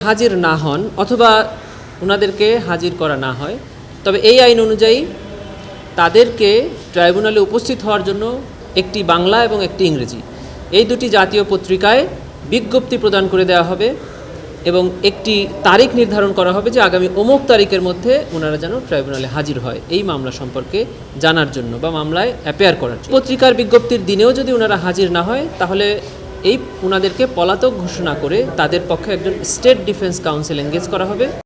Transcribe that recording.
হাজির না হন অথবা ওনাদেরকে হাজির করা না হয়, তবে এই আইন অনুযায়ী তাদেরকে ট্রাইব্যুনালে উপস্থিত হওয়ার জন্য একটি বাংলা এবং একটি ইংরেজি। এই দুটি জাতীয় পত্রিকায় বিজ্ঞপ্তি প্রদান করে দেওয়া হবে এবং একটি তারিখ নির্ধারণ করা হবে যে আগামী অমুক তারিখের মধ্যে ওনারা যেন ট্রাইব্যুনালে হাজির হয়। এই মামলা সম্পর্কে জানার জন্য বা মামলায় অ্যাপেয়ার করার জন্য। পত্রিকার বিজ্ঞপ্তির দিনেও যদি ওনারা হাজির না হয়, তাহলে এই ওনাদেরকে পলাতক ঘোষণা করে তাদের পক্ষে একজন স্টেট ডিফেন্স কাউন্সিল এঙ্গেজ করা হবে।